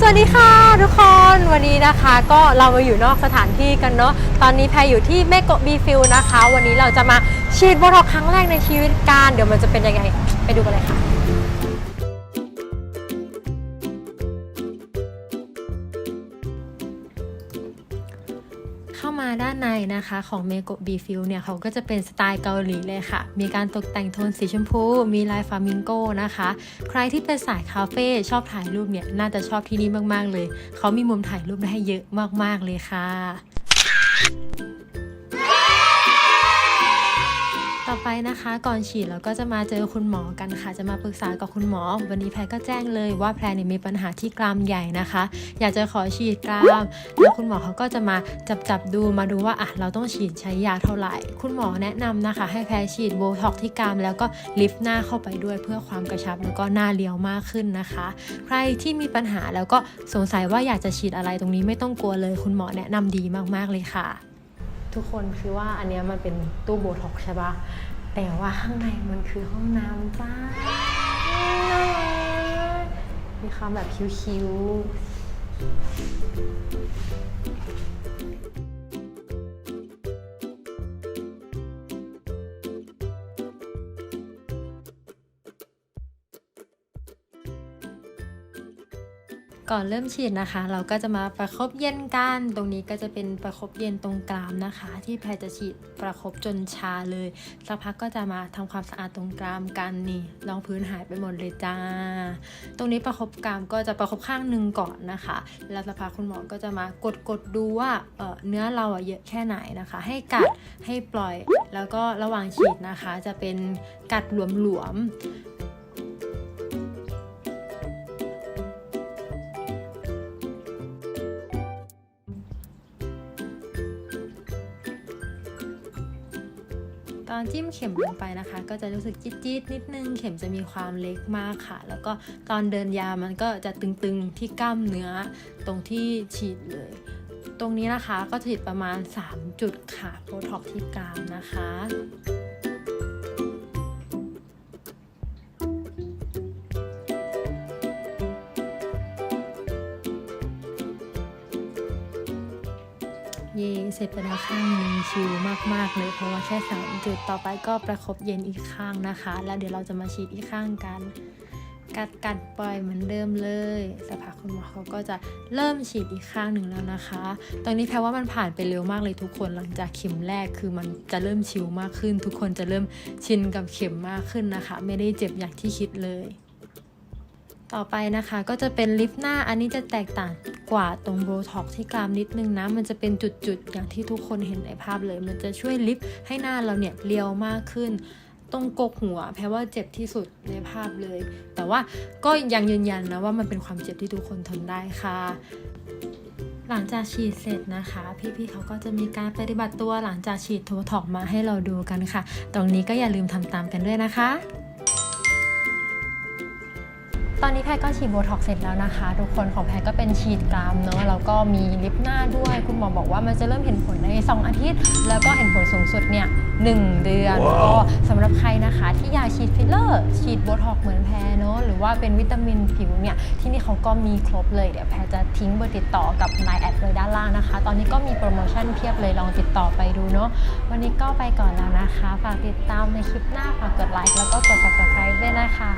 สวัสดีค่ะทุกคนวันนี้นะคะก็เรามาอยู่นอกสถานที่กันเนาะตอนนี้แพรอยู่ที่เมโกะบีฟิลนะคะ วันนี้เราจะมาฉีดโบท็อกซ์ครั้งแรกในชีวิตการเดี๋ยวมันจะเป็นยังไง ไปดูกันเลยค่ะ เข้ามาด้านในนะคะของเมโกะบีฟิลเนี่ยเขาก็จะเป็นสไตล์เกาหลีเลยค่ะ มีการตกแต่งโทนสีชมพู มีลายฟามิงโกนะคะ ใครที่เป็นสายคาเฟ่ชอบถ่ายรูปเนี่ยน่าจะชอบที่นี่มากๆเลย เขามีมุมถ่ายรูปได้เยอะมากๆเลยค่ะ นะคะ ก่อนฉีดเราก็จะมาเจอคุณหมอกันค่ะ จะมาปรึกษากับคุณหมอ วันนี้แพรก็แจ้งเลยว่าแพรเนี่ยมีปัญหาที่กรามใหญ่นะคะ อยากจะขอฉีดกราม แล้วคุณหมอเขาก็จะมาจับจับดูมาดูว่าอะเราต้องฉีดใช้ยาเท่าไหร่ คุณหมอแนะนำนะคะ ให้แพรฉีดโบท็อกที่กรามแล้วก็ลิฟต์หน้าเข้าไปด้วยเพื่อความกระชับแล้วก็หน้าเรียวมากขึ้นนะคะ ใครที่มีปัญหาแล้วก็สงสัยว่าอยากจะฉีดอะไรตรงนี้ไม่ต้องกลัวเลย คุณหมอแนะนำดีมากๆเลยค่ะทุกคนคือว่าอันนี้มันเป็นตู้โบท็อกใช่ปะ แต่ว่าข้างในมันคือห้องน้ำจ้ามีความแบบคิ้วๆ ก่อนเริ่มฉีดนะคะ เราก็จะมาประคบเย็นกัน ตรงนี้ก็จะเป็นประคบเย็นตรงกรามนะคะ ที่แพรจะฉีดประคบจนชาเลยสักพักก็จะมาทำความสะอาดตรงกรามกันนี่รองพื้นหายไปหมดเลยจ้า ตรงนี้ประคบกรามก็จะประคบข้างหนึ่งก่อนนะคะ แล้วสักพักคุณหมอก็จะมากดกดดูว่าเเนื้อเราอะเยอะแค่ไหนนะคะ ให้กัดให้ปล่อย แล้วก็ระหว่างฉีดนะคะ จะเป็นกัดหลวมๆ ตอนจิ้มเข็มลงไปนะคะ ก็จะรู้สึกจี๊ดๆนิดนึง เข็มจะมีความเล็กมากค่ะ แล้วก็ตอนเดินยามันก็จะตึงๆที่กล้ามเนื้อตรงที่ฉีดเลย ตรงนี้นะคะก็ฉีดประมาณ 3 จุดค่ะโบท็อกที่กรามนะคะ เย่เสร็จไปแล้วข้างหนึงชิลมากๆเลยเพราะว่าแค่สามจุดต่อไปก็ประคบเย็นอีกข้างนะคะ แล้วเดี๋ยวเราจะมาฉีดอีกข้างกัน กัดกัดปล่อยเหมือนเดิมเลยสักพักคุณหมอเขาก็จะเริ่มฉีดอีกข้างหนึ่งแล้วนะคะ ตอนนี้แพรว่ามันผ่านไปเร็วมากเลยทุกคนหลังจากเข็มแรกคือมันจะเริ่มชิลมากขึ้น ทุกคนจะเริ่มชินกับเข็มมากขึ้นนะคะ ไม่ได้เจ็บอย่างที่คิดเลย ต่อไปนะคะก็จะเป็นลิฟต์หน้าอันนี้จะแตกต่าง กว่าตรงโบท็อกที่กรามนิดนึงนะ มันจะเป็นจุดๆ อย่างที่ทุกคนเห็นในภาพเลย มันจะช่วยลิฟต์ให้หน้าเราเนี่ยเรียวมากขึ้น ตรงกกหัวแพรว่าเจ็บที่สุดในภาพเลย แต่ว่าก็ยังยืนยันนะว่ามันเป็นความเจ็บที่ทุกคนทนได้ค่ะหลังจากฉีดเสร็จนะคะ พี่ๆเขาก็จะมีการปฏิบัติตัวหลังจากฉีดโทท็อกมาให้เราดูกันค่ะ ตรงนี้ก็อย่าลืมทำตามกันด้วยนะคะ ตอนนี้แพรก็ฉีดโบท็อกซ์เสร็จแล้วนะคะ ทุกคนของแพรก็เป็นฉีดกรามเนาะแล้วก็มีลิปหน้าด้วย คุณหมอบอกว่ามันจะเริ่มเห็นผลใน 2 อาทิตย์ แล้วก็เห็นผลสูงสุดเนี่ยหนึ่งเดือนก็สำหรับใครนะคะที่อยากฉีดฟิลเลอร์ ฉีดโบท็อกซ์เหมือนแพรเนาะหรือว่าเป็นวิตามินผิวเนี่ยที่นี่เขาก็มีครบเลยเดี๋ยวแพรจะทิ้งเบอร์ติดต่อกับ Line แอดไว้ด้านล่างนะคะ ตอนนี้ก็มีโปรโมชั่นเพียบเลยลองติดต่อไปดูเนาะวันนี้ก็ไปก่อนแล้วนะคะ ฝากติดตามในคลิปหน้าฝากกดไลค์แล้วก็กด subscribe ด้วยนะคะ